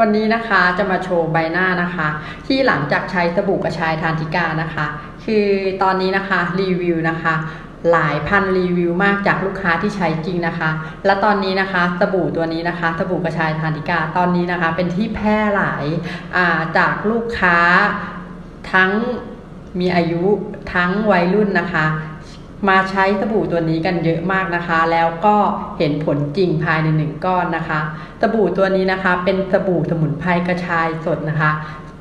วันนี้นะคะจะมาโชว์ใบหน้านะคะ ที่หลังจากใช้สบู่กระชายทานติกานะคะ คือตอนนี้นะคะรีวิวนะคะ หลายพันรีวิวมากจากลูกค้าที่ใช้จริงนะคะ และตอนนี้นะคะสบู่ตัวนี้นะคะสบู่กระชายทานติกาตอนนี้นะคะ เป็นที่แพร่หลายาจากลูกค้าทั้งมีอายุทั้งวัยรุ่นนะคะ มาใช้สบู่ตัวนี้กันเยอะมากนะคะ แล้วก็เห็นผลจริงภายในหนึ่งก้อนนะคะ สบู่ตัวนี้นะคะ เป็นสบู่สมุนไพรกระชายสดนะคะ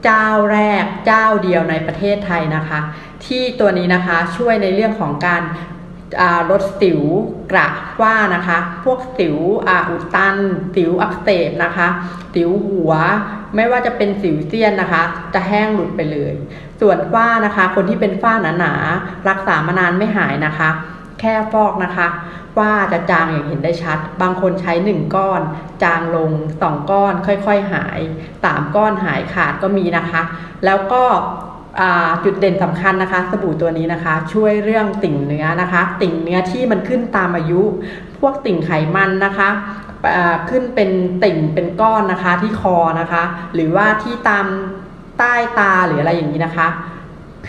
เจ้าแรกเจ้าเดียวในประเทศไทยนะคะ ที่ตัวนี้นะคะช่วยในเรื่องของการ ลดสิวกระฝ้านะคะ พวกสิวอุดตัน สิวอักเสบนะคะ สิวหัว ไม่ว่าจะเป็นสิวเซียนนะคะ จะแห้งหลุดไปเลย ส่วนฝ้านะคะ คนที่เป็นฝ้าหนาๆรักษามานานไม่หายนะคะ แค่ฟอกนะคะฝ้าจะจางอย่างเห็นได้ชัด บางคนใช้หนึ่งก้อน จางลงสองก้อน ค่อยๆหายสามก้อนหายขาดก็มีนะคะ แล้วก็ จุดเด่นสำคัญนะคะ สบู่ตัวนี้นะคะ ช่วยเรื่องติ่งเนื้อนะคะ ติ่งเนื้อที่มันขึ้นตามอายุ พวกติ่งไขมันนะคะขึ้นเป็นติ่งเป็นก้อนนะคะที่คอนะคะ หรือว่าที่ตามใต้ตาหรืออะไรอย่างนี้นะคะ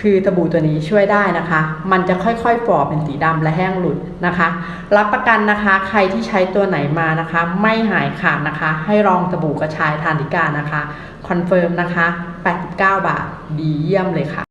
คือสบู่ตัวนี้ช่วยได้นะคะ มันจะค่อยๆฝ่อเป็นสีดำและแห้งหลุดนะคะ รับประกันนะคะใครที่ใช้ตัวไหนมานะคะ ไม่หายขาดนะคะ ให้ลองสบู่กระชายทานติกานะคะคอนเฟิร์มนะคะ 89 บาท ดีเยี่ยมเลยค่ะ